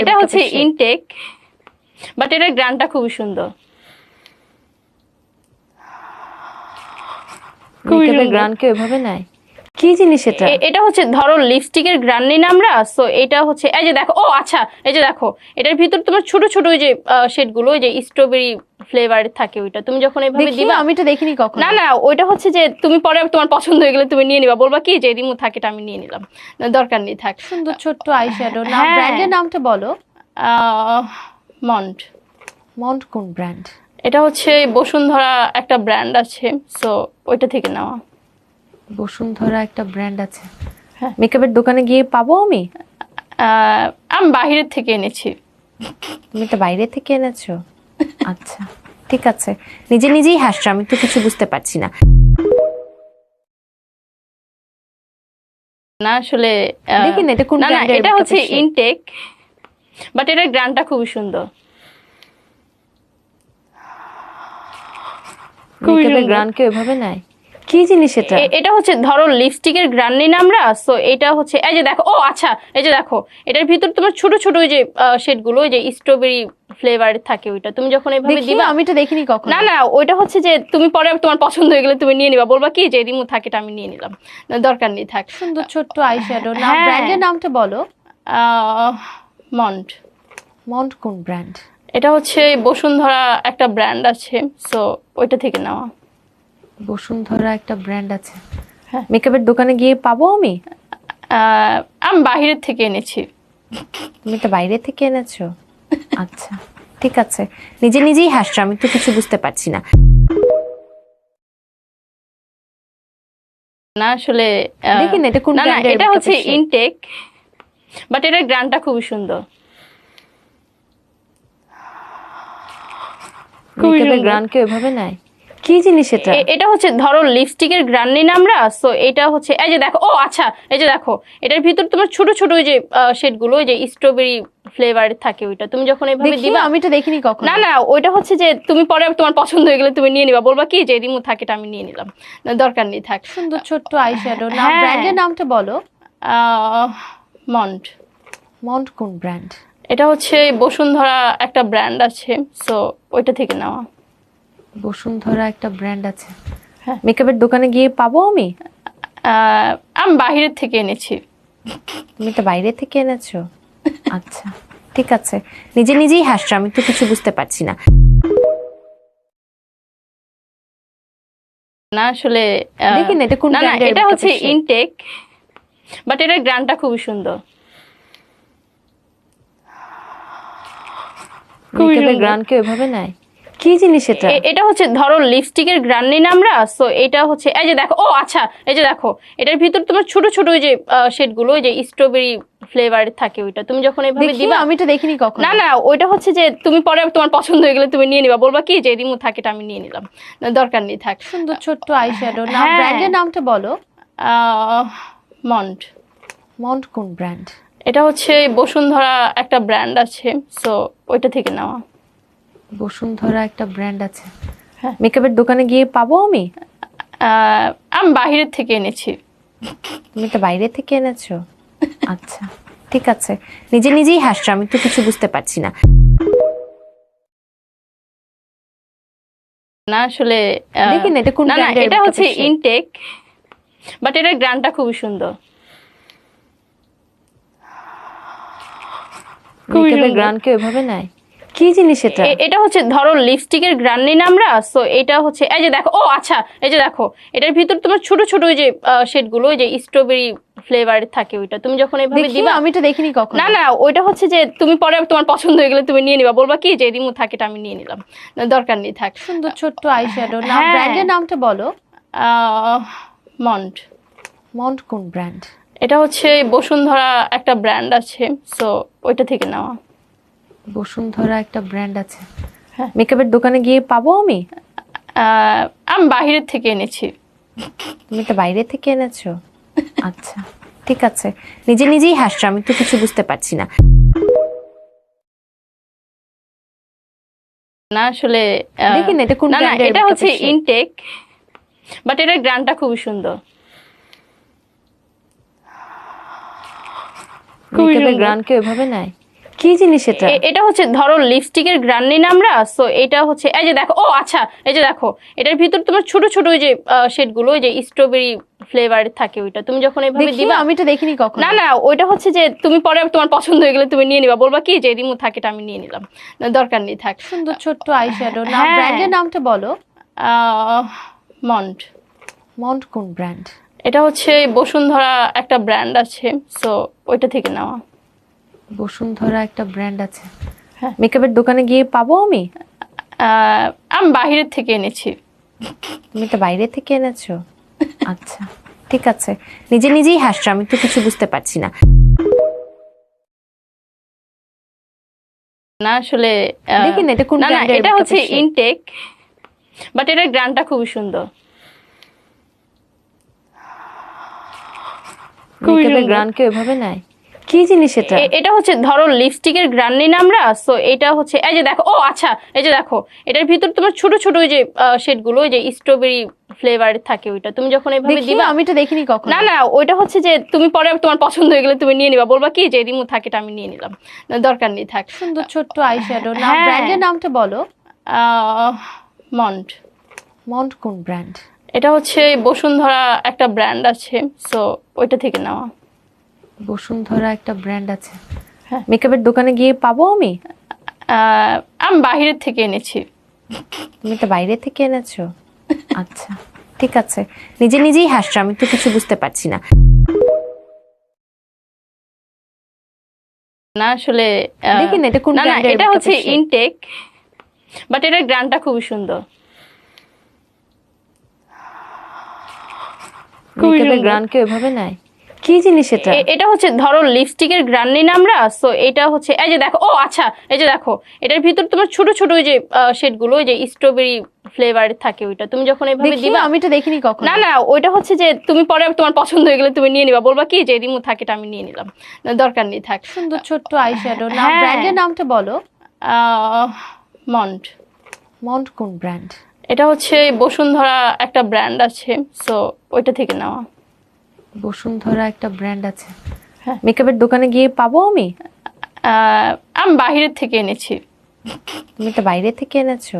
এটা হচ্ছে intact but এটার গ্রানটা খুবই সুন্দর। মেকআপের। গ্রান কেউ এভাবে নেয়? কি জিনিস এটা? এটা হচ্ছে ধরো লিপস্টিকের গ্রান নিন আমরা সো এটা হচ্ছে এই যে দেখো ও আচ্ছা এই যে দেখো এটার ভিতর তোমার ছোট ছোট ওই যে শেডগুলো ওই যে স্ট্রবেরি ফ্লেভার থাকে ওইটা। তুমি যখন এভাবে দিবা আমি তো দেখিনি কখনো। না না ওইটা হচ্ছে যে তুমি পরে তোমার পছন্দ হয়ে গেলে তুমি নিয়ে নিবা। বলবা কি যে রিমু থাকে এটা আমি নিয়ে নিলাম। দরকার নেই থাক। সুন্দর ছোট্ট আইশ্যাডো না হ্যাঁ। ব্র্যান্ডের নামটা বলো। মন্ট মন্ট কোন ব্র্যান্ড এটা হচ্ছে বসুন্ধরা একটা ব্র্যান্ড আছে সো ওইটা থেকে নেওয়া। বসুন্ধরা একটা ব্র্যান্ড আছে। হ্যাঁ। মেকআপের দোকানে গিয়ে পাবো আমি? আমি বাহিরের থেকে এনেছি। তুমি তো বাইরে থেকে এনেছো? আচ্ছা ঠিক আছে। নিজে নিজেই হাসছো আমি তো কিছু বুঝতে পারছি না। না আসলে দেখি না, এটা কোন না না এটা হচ্ছে ইনটেক বাট এটার গ্রানটা খুবই সুন্দর। খুবই সুন্দর। গ্রান কেউ ওইভাবে নেয়? কি জিনিস এটা? এটা হচ্ছে ধরো লিপস্টিকের গ্রান নিন আমরা সো এটা হচ্ছে এই যে দেখো ও আচ্ছা এই যে দেখো এটার ভিতর তোমার ছোট ছোট ওই যে শেডগুলো ওই যে স্ট্রবেরি ফ্লেভার থাকে ওইটা তুমি যখন এভাবে দিবা আমি তো দেখিনি কখনো। না না ওইটা হচ্ছে যে তুমি পরে তোমার পছন্দ হয়ে গেলে তুমি নিয়ে নিবা বলবা কি যে রিমু থাকে এটা আমি নিয়ে নিলাম দরকার নেই থাক। সুন্দর ছোট্ট আইশ্যাডো না। ব্র্যান্ডের নামটা বলো। মন্ট মন্ট কোন ব্র্যান্ড এটা হচ্ছে বসুন্ধরা একটা ব্র্যান্ড আছে সো ওইটা থেকে নেওয়া বসুন্ধরা একটা ব্র্যান্ড আছে। হ্যাঁ। মেকআপের দোকানে গিয়ে পাবো আমি? আমি বাহিরের থেকে এনেছি। তুমি তো বাইরে থেকে এনেছো? আচ্ছা ঠিক আছে। নিজে নিজেই হাসছো আমি তো কিছু বুঝতে পারছি না। না আসলে দেখি না, এটা কোন না এটা হচ্ছে ইনটেক বাট এটার গ্রানটা খুবই সুন্দর। খুবই। গ্রান কেউ এভাবে নেয়? কি জিনিস এটা? এটা হচ্ছে ধরো লিপস্টিকের গ্রান নিন আমরা? সো এটা হচ্ছে এই যে দেখো ও আচ্ছা এই যে দেখো এটার ভিতর তোমার ছোট ছোট ওই যে শেডগুলো ওই যে স্ট্রবেরি ফ্লেভার থাকে ওইটা তুমি যখন দেখি দিবা আমি তো দেখিনি কখনো। না না ওইটা হচ্ছে যে তুমি পরে তোমার পছন্দ হয়ে গেলে তুমি নিয়ে নিবা। বলবা কি যে রিমু থাকে এটা আমি নিয়ে নিলাম। দরকার নেই থাক। সুন্দর ছোট্ট আইশ্যাডো না হ্যাঁ। ব্র্যান্ডের নামটা বলো। মন্ট মন্ট কোন ব্র্যান্ড এটা হচ্ছে বসুন্ধরা একটা ব্র্যান্ড আছে সো ওইটা থেকে নেওয়া বসুন্ধরা একটা ব্র্যান্ড আছে। হ্যাঁ। মেকআপের দোকানে গিয়ে পাবো আমি? আমি বাহিরের থেকে এনেছি। তুমি তো বাইরে থেকে এনেছো? আচ্ছা ঠিক আছে। নিজে নিজেই হাসছো আমি তো কিছু বুঝতে পারছি না। না আসলে দেখি না, এটা কোন না এটা হচ্ছে ইনটেক বাট এটার গ্রানটা খুবই সুন্দর। খুবই। গ্রান কেউ এভাবে নেয়? কি জিনিস এটা? এটা হচ্ছে ধরো লিপস্টিকের গ্রান নিন আমরা সো এটা হচ্ছে এই যে দেখো ও আচ্ছা এই যে দেখো এটার ভিতর তোমার ছোট ছোট ওই যে শেডগুলো ওই যে স্ট্রবেরি ফ্লেভার থাকে ওইটা তুমি যখন এভাবে দেখি দিবা আমি তো দেখিনি কখনো। না না ওইটা হচ্ছে যে তুমি পরে তোমার পছন্দ হয়ে গেলে তুমি নিয়ে নিবা বলবা কি যে রিমু থাকে এটা আমি নিয়ে নিলাম দরকার নেই থাক। সুন্দর ছোট্ট আইশ্যাডো না হ্যাঁ। ব্র্যান্ডের নামটা বলো। মন্ট মন্ট কোন ব্র্যান্ড এটা হচ্ছে বসুন্ধরা একটা ব্র্যান্ড আছে সো ওইটা থেকে নেওয়া বসুন্ধরা একটা ব্র্যান্ড আছে। হ্যাঁ। মেকআপের দোকানে গিয়ে পাবো আমি? আমি বাহিরের থেকে এনেছি। তুমি তো বাইরে থেকে এনেছো? আচ্ছা ঠিক আছে। নিজে নিজেই হাসছো আমি তো কিছু বুঝতে পারছি না। না আসলে দেখি না, এটা কোন না এটা হচ্ছে ইনটেক বাট এটার গ্রানটা খুবই সুন্দর। মেকআপের সুন্দর। গ্রান কেউ এভাবে নেয়? কি জিনিস এটা? এটা হচ্ছে ধরো লিপস্টিকের গ্রান নিন আমরা সো এটা হচ্ছে এই যে দেখো ও আচ্ছা এই যে দেখো এটার ভিতর তোমার ছোট ছোট ওই যে শেডগুলো ওই যে স্ট্রবেরি ফ্লেভার থাকে ওইটা তুমি যখন দেখি দিবা আমি তো দেখিনি কখনো। না না ওইটা হচ্ছে যে তুমি পরে তোমার পছন্দ হয়ে গেলে তুমি নিয়ে নিবা বলবা কি যে রিমু থাকে এটা আমি নিয়ে নিলাম দরকার নেই থাক। সুন্দর ছোট্ট আইশ্যাডো না হ্যাঁ। ব্র্যান্ডের নামটা বলো। মন্ট মন্ট কোন ব্র্যান্ড এটা হচ্ছে বসুন্ধরা একটা ব্র্যান্ড আছে সো ওইটা থেকে নেওয়া। বসুন্ধরা একটা ব্র্যান্ড আছে। হ্যাঁ। মেকআপের দোকানে গিয়ে পাবো আমি? আমি বাহিরের থেকে এনেছি। তুমি তো বাইরে থেকে এনেছো? আচ্ছা ঠিক আছে। নিজে নিজেই হাসছো আমি তো কিছু বুঝতে পারছি না। না আসলে দেখি না, এটা কোন না এটা হচ্ছে ইনটেক বাট এটার গ্রানটা খুবই সুন্দর। খুবই। গ্রান কেউ এভাবে নেয়? কি জিনিস এটা? এটা হচ্ছে ধরো লিপস্টিকের গ্রান নিন আমরা সো এটা হচ্ছে এই যে দেখো ও আচ্ছা এই যে দেখো এটার ভিতর তোমার ছোট ছোট ওই যে শেডগুলো ওই যে স্ট্রবেরি ফ্লেভার থাকে ওইটা তুমি যখন এভাবে দিবা আমি তো দেখিনি কখনো। না না ওইটা হচ্ছে যে তুমি পরে তোমার পছন্দ হয়ে গেলে তুমি নিয়ে নিবা বলবা কি যে রিমু থাকে এটা আমি নিয়ে নিলাম না, দরকার নেই থাক। সুন্দর ছোট্ট আইশ্যাডো না। ব্র্যান্ডের নামটা বলো। মন্ট মন্ট কোন ব্র্যান্ড এটা হচ্ছে বসুন্ধরা একটা ব্র্যান্ড আছে সো ওইটা থেকে নেওয়া বসুন্ধরা একটা ব্র্যান্ড আছে। হ্যাঁ। মেকআপের দোকানে গিয়ে পাবো আমি? আমি বাহিরের থেকে এনেছি। তুমি তো বাইরে থেকে এনেছো? আচ্ছা ঠিক আছে। নিজে নিজেই হাসছো আমি তো কিছু বুঝতে পারছি না। না আসলে দেখি না, এটা কোন না না এটা হচ্ছে ইনটেক বাট এটার গ্রানটা খুবই সুন্দর। খুবই। গ্রান কেউ এভাবে নেয়? কি জিনিস এটা? এটা হচ্ছে ধরো লিপস্টিকের গ্রান নিন আমরা সো এটা হচ্ছে এই যে দেখো ও আচ্ছা এই যে দেখো এটার ভিতর তোমার ছোট ছোট ওই যে শেডগুলো ওই যে স্ট্রবেরি ফ্লেভার থাকে ওইটা তুমি যখন দেখি দিবা আমি তো দেখিনি কখনো। না না ওইটা হচ্ছে যে তুমি পরে তোমার পছন্দ হয়ে গেলে তুমি নিয়ে নিবা বলবা কি যে রিমু থাকে এটা আমি নিয়ে নিলাম না, দরকার নেই থাক। সুন্দর ছোট্ট আইশ্যাডো না। ব্র্যান্ডের নামটা বলো। মন্ট মন্ট কোন ব্র্যান্ড এটা হচ্ছে বসুন্ধরা একটা ব্র্যান্ড আছে সো ওইটা থেকে নেওয়া বসুন্ধরা একটা ব্র্যান্ড আছে। হ্যাঁ। মেকআপের দোকানে গিয়ে পাবো আমি? আমি বাহিরের থেকে এনেছি। তুমি তো বাইরে থেকে এনেছো? আচ্ছা ঠিক আছে। নিজে নিজেই হাসছো আমি তো কিছু বুঝতে পারছি না। না আসলে দেখি না, এটা কোন না এটা হচ্ছে ইনটেক বাট এটার গ্রানটা খুবই সুন্দর। খুবই। গ্রান কেউ এভাবে নেয়? কি জিনিস এটা? এটা হচ্ছে ধরো লিপস্টিকের গ্রান নিন আমরা? সো এটা হচ্ছে এই যে দেখো ও আচ্ছা এই যে দেখো এটার ভিতর তোমার ছোট ছোট ওই যে শেডগুলো ওই যে স্ট্রবেরি ফ্লেভার থাকে ওইটা তুমি যখন এভাবে দিবা আমি তো দেখিনি কখনো। না না ওইটা হচ্ছে যে তুমি পরে তোমার পছন্দ হয়ে গেলে তুমি নিয়ে নিবা। বলবা কি যে রিমু থাকে এটা আমি নিয়ে নিলাম। দরকার নেই থাক। সুন্দর ছোট্ট আইশ্যাডো না হ্যাঁ। ব্র্যান্ডের নামটা বলো। মন্ট। মন্ট কোন ব্র্যান্ড এটা হচ্ছে বসুন্ধরা একটা ব্র্যান্ড আছে সো ওইটা থেকে নেওয়া। বসুন্ধরা একটা ব্র্যান্ড আছে। হ্যাঁ। মেকআপের দোকানে গিয়ে পাবো আমি? আমি বাহিরের থেকে এনেছি। তুমি তো বাইরে থেকে এনেছো?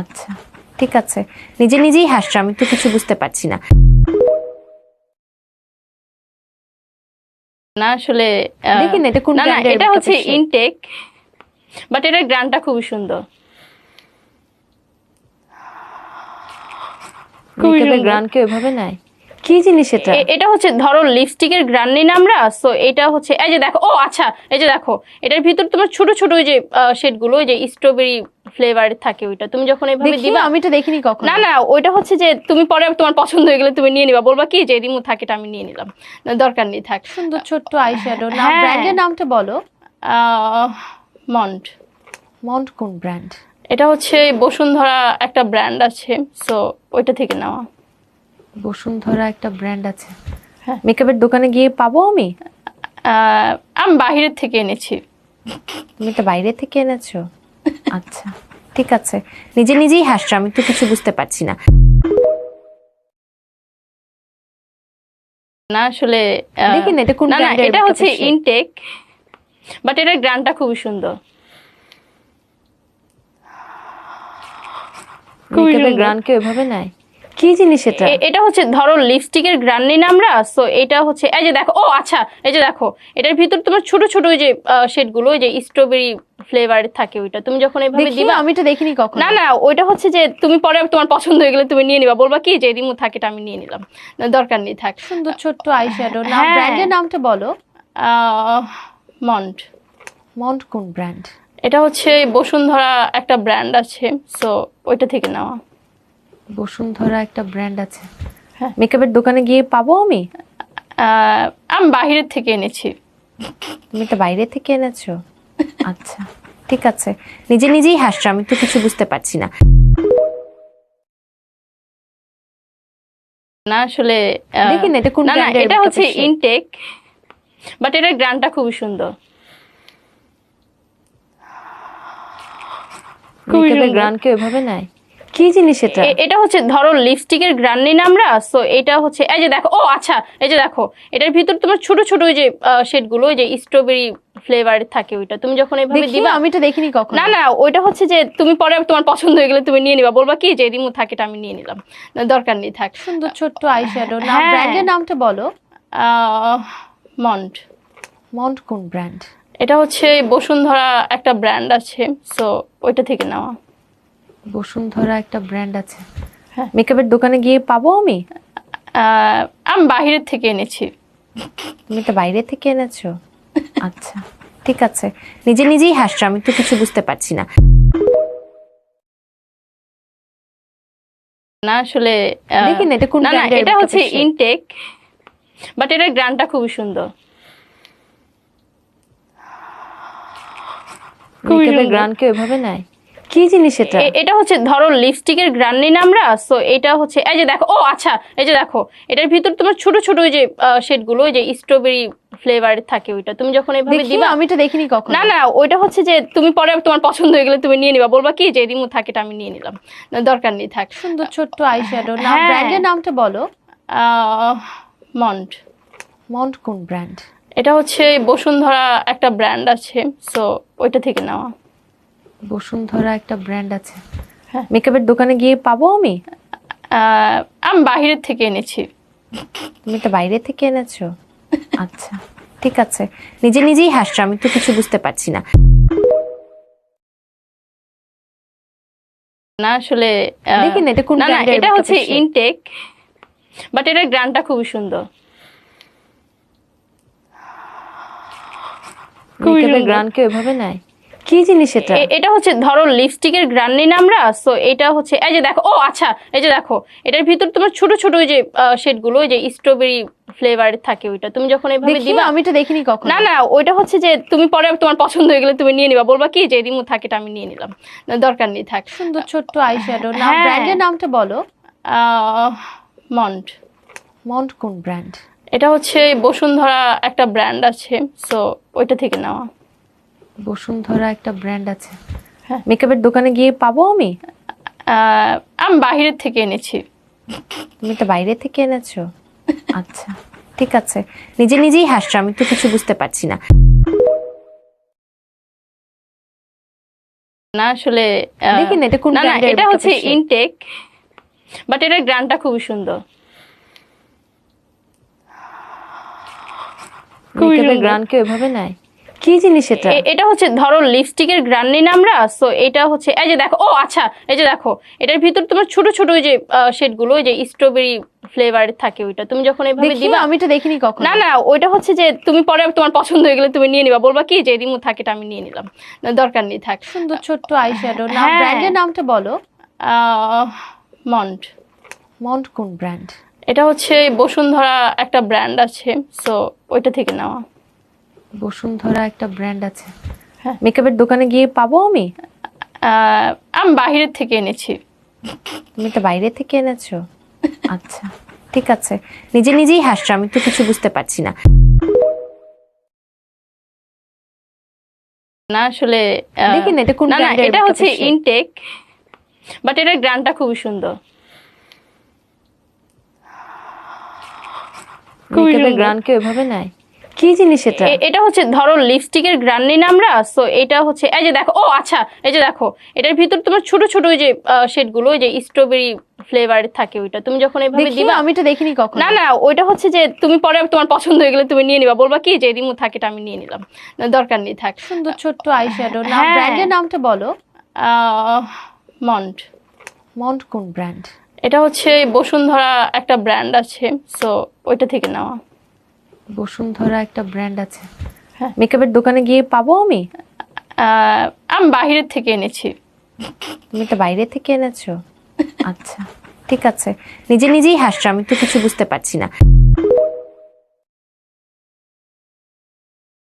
আচ্ছা ঠিক আছে। নিজে নিজেই হাসছো আমি তো কিছু বুঝতে পারছি না। না আসলে দেখি না, এটা কোন না না এটা হচ্ছে ইনটেক বাট এটার গ্রানটা খুবই সুন্দর। খুবই মেকআপের সুন্দর। গ্রান কেউ এভাবে নেয়? কি জিনিস এটা? এটা হচ্ছে ধরো লিপস্টিকের গ্রান নিন আমরা সো এটা হচ্ছে এই যে দেখো ও আচ্ছা এই যে দেখো এটার ভিতর তোমার ছোট ছোট ওই যে শেডগুলো ওই যে স্ট্রবেরি ফ্লেভার থাকে ওইটা তুমি যখন এভাবে দেখি দিবা আমি তো দেখিনি কখনো। না না ওইটা হচ্ছে যে তুমি পরে তোমার পছন্দ হয়ে গেলে তুমি নিয়ে নিবা বলবা কি যে রিমু থাকে এটা আমি নিয়ে নিলাম না, দরকার নেই থাক। সুন্দর ছোট্ট আইশ্যাডো না হ্যাঁ। ব্র্যান্ডের নামটা বলো। মন্ট মন্ট কোন ব্র্যান্ড এটা হচ্ছে বসুন্ধরা একটা ব্র্যান্ড আছে সো ওইটা থেকে নেওয়া বসুন্ধরা একটা ব্র্যান্ড আছে। হ্যাঁ। মেকআপের দোকানে গিয়ে পাবো আমি? আমি বাহিরের থেকে এনেছি। তুমি তো বাইরে থেকে এনেছো? আচ্ছা ঠিক আছে। নিজে নিজেই হাসছো আমি তো কিছু বুঝতে পারছি না। না আসলে দেখি না, এটা কোন না এটা হচ্ছে ইনটেক বাট এটার গ্রানটা খুবই সুন্দর। খুবই। গ্রান কেউ এভাবে নেয়? কি জিনিস এটা? এটা হচ্ছে ধরো লিপস্টিকের গ্রান নিন আমরা? সো এটা হচ্ছে এই যে দেখো ও আচ্ছা এই যে দেখো এটার ভিতর তোমার ছোট ছোট ওই যে শেডগুলো ওই যে স্ট্রবেরি ফ্লেভার থাকে ওইটা তুমি যখন এভাবে দিবা আমি তো দেখিনি কখনো। না না ওইটা হচ্ছে যে তুমি পরে তোমার পছন্দ হয়ে গেলে তুমি নিয়ে নিবা। বলবা কি যে রিমু থাকে এটা আমি নিয়ে নিলাম। দরকার নেই থাক। সুন্দর ছোট্ট আইশ্যাডো না হ্যাঁ। ব্র্যান্ডের নামটা বলো। মন্ট মন্ট কোন ব্র্যান্ড এটা হচ্ছে বসুন্ধরা একটা ব্র্যান্ড আছে সো ওইটা থেকে নেওয়া। বসুন্ধরা একটা ব্র্যান্ড আছে। হ্যাঁ। মেকআপের দোকানে গিয়ে পাবো আমি? আমি বাহিরের থেকে এনেছি। তুমি তো বাইরে থেকে এনেছো? আচ্ছা ঠিক আছে। নিজে নিজেই হাসছো আমি তো কিছু বুঝতে পারছি না। না আসলে দেখি না, এটা কোন না না এটা হচ্ছে ইনটেক বাট এটার গ্রানটা খুবই সুন্দর। খুবই। গ্রান কেউ এভাবে নেয়? কি জিনিস এটা? এটা হচ্ছে ধরো লিপস্টিকের গ্রান্ড নিন আমরা সো এটা হচ্ছে এই যে দেখো ও আচ্ছা এই যে দেখো এটার ভিতর তোমার ছোট ছোট ওই যে শেডগুলো ওই যে স্ট্রবেরি ফ্লেভার থাকে ওইটা তুমি যখন এইভাবে দিবা আমি তো দেখিনি কখনো। না না ওইটা হচ্ছে যে তুমি পরে তোমার পছন্দ হয়ে গেলে তুমি নিয়ে নিবা বলবা কি যে রিমু থাকে এটা আমি নিয়ে নিলাম দরকার নেই থাক। সুন্দর ছোট্ট আইশ্যাডো না হ্যাঁ। ব্র্যান্ডের নামটা বলো। মন্ট মন্ট কোন ব্র্যান্ড এটা হচ্ছে বসুন্ধরা একটা ব্র্যান্ড আছে সো ওইটা থেকে নেওয়া বসুন্ধরা একটা ব্র্যান্ড আছে। হ্যাঁ। মেকআপের দোকানে গিয়ে পাবো আমি? আমি বাহিরের থেকে এনেছি। তুমি তো বাইরে থেকে এনেছো? আচ্ছা ঠিক আছে। নিজে নিজেই হাসছো আমি তো কিছু বুঝতে পারছি না। না আসলে দেখি না, এটা কোন না না এটা হচ্ছে? ইনটেক বাট এটার গ্রান্ডটা খুবই সুন্দর। খুবই সুন্দর। গ্রান কেউ এভাবে নেয়? কি জিনিস এটা? এটা হচ্ছে ধরো লিপস্টিকের গ্রান্ড নিন আমরা সো এটা হচ্ছে এই যে দেখো ও আচ্ছা এই যে দেখো এটার ভিতর তোমার ছোট ছোট ওই যে শেডগুলো ওই যে স্ট্রবেরি ফ্লেভার থাকে ওইটা তুমি যখন এইভাবে দিবা আমি তো দেখিনি কখনো। না না ওইটা হচ্ছে যে তুমি পরে তোমার পছন্দ হয়ে গেলে তুমি নিয়ে নিবা বলবা কি যে রিমু থাকে এটা আমি নিয়ে নিলাম না, দরকার নেই থাক। সুন্দর ছোট্ট আইশ্যাডো না। ব্র্যান্ডের নামটা বলো। মন্ট মন্ট কোন ব্র্যান্ড এটা হচ্ছে বসুন্ধরা একটা ব্র্যান্ড আছে সো ওইটা থেকে নেওয়া। বসুন্ধরা একটা ব্র্যান্ড আছে। হ্যাঁ। মেকআপের দোকানে গিয়ে পাবো আমি? আহ, আমি বাহিরের থেকে এনেছি। তুমি তো বাইরে থেকে এনেছো? আচ্ছা ঠিক আছে। নিজে নিজেই হাসছো আমি তো কিছু বুঝতে পারছি না। না আসলে আহ, দেখি না, এটা কোন না এটা makeup হচ্ছে এর shade? ইনটেক বাট এটার গ্রান্ডটা খুবই সুন্দর। খুবই মেকআপের সুন্দর। গ্রান কেউ এভাবে নেয়? কি জিনিস এটা? এটা হচ্ছে ধরো লিপস্টিকের গ্রান্ড নিন আমরা সো এটা হচ্ছে এই যে দেখো ও আচ্ছা এই যে দেখো এটার ভিতর তোমার ছোট ছোট ওই যে শেডগুলো ওই যে স্ট্রবেরি ফ্লেভার থাকে ওইটা তুমি যখন এইভাবে দিবা আমি তো দেখিনি কখনো। না না ওইটা হচ্ছে যে তুমি পরে তোমার পছন্দ হয়ে গেলে তুমি নিয়ে নিবা বলবা কি যে রিমু থাকে এটা আমি নিয়ে নিলাম না, দরকার নেই থাক। সুন্দর ছোট্ট আইশ্যাডো না। ব্র্যান্ডের নামটা বলো। মন্ট মন্ট কোন ব্র্যান্ড এটা হচ্ছে বসুন্ধরা একটা ব্র্যান্ড আছে সো ওইটা থেকে নেওয়া বসুন্ধরা একটা ব্র্যান্ড আছে। হ্যাঁ। মেকআপের দোকানে গিয়ে পাবো আমি? আহ, আমি বাহিরের থেকে এনেছি। তুমি তো বাইরে থেকে এনেছো? আচ্ছা ঠিক আছে। নিজে নিজেই হাসছো আমি তো কিছু বুঝতে পারছি না। না আসলে আহ, দেখি না, এটা কোন না না এটা makeup হচ্ছে ইনটেক বাট এটার গ্রান্ডটা খুবই সুন্দর। খুবই মেকআপের সুন্দর। গ্রান কেউ এভাবে নেয়? কি জিনিস এটা? এটা হচ্ছে ধরো লিপস্টিকের গ্রান্ড নিন আমরা সো এটা হচ্ছে এই যে দেখো ও আচ্ছা এই যে দেখো এটার ভিতর তোমার ছোট ছোট ওই যে শেডগুলো ওই যে স্ট্রবেরি ফ্লেভার থাকে ওইটা তুমি যখন এইভাবে দিবা আমি তো দেখিনি কখনো। না না ওইটা হচ্ছে যে তুমি পরে তোমার পছন্দ হয়ে গেলে তুমি নিয়ে নিবা বলবা কি যে রিমু থাকে এটা আমি নিয়ে নিলাম না, দরকার নেই থাক। সুন্দর ছোট্ট আইশ্যাডো না। ব্র্যান্ডের নামটা বলো। মন্ট মন্ট কোন ব্র্যান্ড এটা হচ্ছে বসুন্ধরা একটা ব্র্যান্ড আছে সো ওইটা থেকে নেওয়া বসুন্ধরা একটা ব্র্যান্ড আছে। হ্যাঁ। মেকআপের দোকানে গিয়ে পাবো আমি? আমি বাহিরের থেকে এনেছি। তুমি তো বাইরে থেকে এনেছো? আচ্ছা ঠিক আছে। নিজে নিজেই হাসছো আমি তো কিছু বুঝতে পারছি না। না আসলে দেখি না, এটা কোন না এটা হচ্ছে ইনটেক বাট এটার গ্রান্ডটা খুবই সুন্দর। খুবই। গ্রান কেউ এভাবে নেয়? কি জিনিস এটা? এটা হচ্ছে ধরো লিপস্টিকের গ্রান্ড নিন আমরা? সো এটা হচ্ছে এই যে দেখো ও আচ্ছা এই যে দেখো এটার ভিতর তোমার ছোট ছোট ওই যে শেডগুলো ওই যে স্ট্রবেরি ফ্লেভার থাকে ওইটা তুমি যখন এইভাবে দিবা আমি তো দেখিনি কখনো। না না ওইটা হচ্ছে যে তুমি পরে তোমার পছন্দ হয়ে গেলে তুমি নিয়ে নিবা। বলবা কি যে রিমু থাকে এটা আমি নিয়ে নিলাম। দরকার নেই থাক। সুন্দর ছোট্ট আইশ্যাডো না হ্যাঁ। ব্র্যান্ডের নামটা বলো। মন্ট। মন্ট কোন ব্র্যান্ড এটা হচ্ছে বসুন্ধরা একটা ব্র্যান্ড আছে সো ওইটা থেকে নেওয়া বসুন্ধরা একটা ব্র্যান্ড আছে। হ্যাঁ। মেকআপের দোকানে গিয়ে পাবো আমি? আহ, আমি বাইরের থেকে এনেছি। তুমি তো বাইরে থেকে এনেছো? আচ্ছা ঠিক আছে। নিজে নিজেই হাসছো আমি তো কিছু বুঝতে পারছি না।